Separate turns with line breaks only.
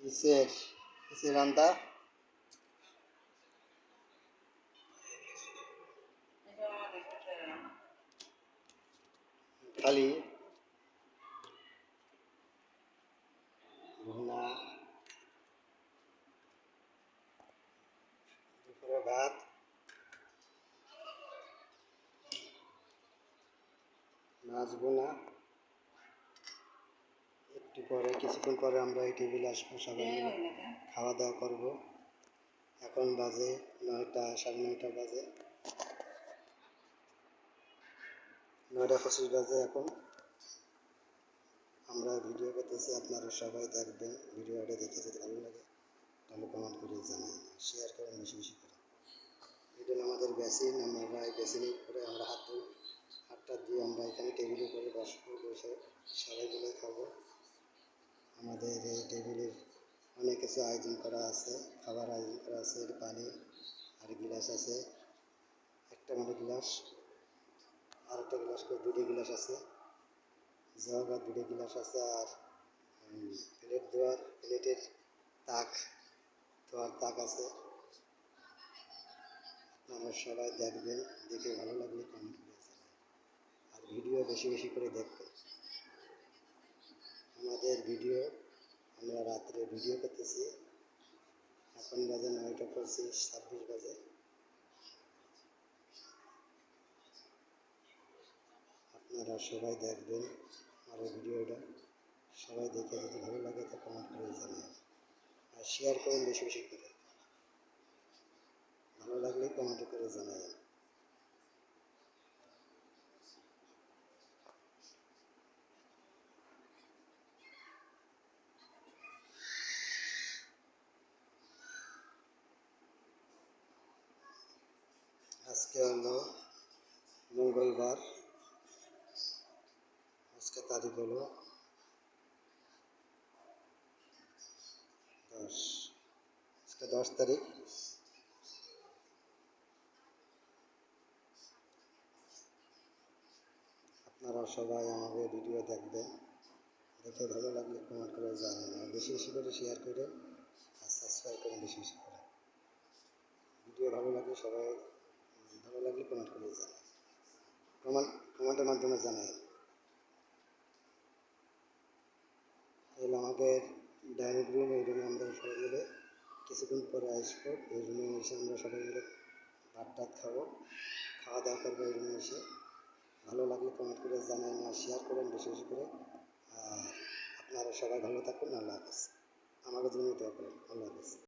কিসের কিসের রান্দা খালি ভুনা দুপুরে ভাত মাছ বোনা পরে কিছুক্ষণ পরে আমরা এই টেবিলে আসব, সবাই খাওয়া দাওয়া করব। এখন বাজে নয়টা, সাড়ে নয়টা বাজে। নয়টা পঁচিশ বাজে এখন। আমরা ভিডিও করতেছি, আপনারা সবাই দেখবেন। ভিডিওটা দেখে যদি ভালো লাগে, তাহলে কমেন্ট করে জানান শেয়ার করেন বেশি বেশি করে। এটা আমাদের বেসিন আমরা এই বেসিনের করে আমরা হাত হাতটা দিয়ে আমরা এখানে টেবিলের উপরে বসবো, বসে সবাই মিলে খাব। আমাদের এই টেবিলের অনেক কিছু আয়োজন করা আছে, খাবার আয়োজন করা আছে পানি আর গিলাস আছে, একটা মানে গিলাস আর একটা গিলাস করে দুটো গিলাস আছে, জগ আর দুটো গিলাস আছে, আর প্লেট দেওয়ার, প্লেটের তাক, দেওয়ার তাক আছে। আপনারা সবাই দেখবেন, দেখে ভালো লাগলে কমেন্ট করে আর ভিডিও বেশি বেশি করে দেখবেন। আমাদের ভিডিও আমরা রাত্রে ভিডিও করতেছি। এখন বাজে নয়টা পঁচিশ, ছাব্বিশ বাজে। আপনারা সবাই দেখবেন আমার ভিডিওটা। সবাই দেখে যদি ভালো লাগে তো কমেন্ট করে জানাবেন। আর শেয়ার করুন বেশি বেশি করে। ভালো লাগলে কমেন্ট করে জানাবেন। আজকে হলো মঙ্গলবার, আজকে তারিখ হলো দশ, আজকে দশ তারিখ। আপনারা সবাই আমাদের ভিডিও দেখবেন, দেখে ভালো লাগলে কমেন্ট করে জানান আর বেশি বেশি করে শেয়ার করে আর সাবস্ক্রাইব করুন বেশি বেশি করে। ভিডিও ভালো লাগলে সবাই ভালো লাগলে কমেন্ট করে জানান কমেন্ট কমেন্টের মাধ্যমে জানাই এগুলো আমাদের ডাইনিং রুম এই রুমে আমরা সবাই মিলে কিছুক্ষণ পরে আসব। এই রুমে এসে আমরা সবাই মিলে ভাত টাত খাব। খাওয়া দাওয়া করব এই রুমে এসে। ভালো লাগলে কমেন্ট করে জানান আর শেয়ার করেন বেশি বেশি করে। আর আপনারা সবাই ভালো থাকুন, আল্লাহ হাফেজ। আমাকে জন্য দোয়া করেন, আল্লাহ হাফেজ।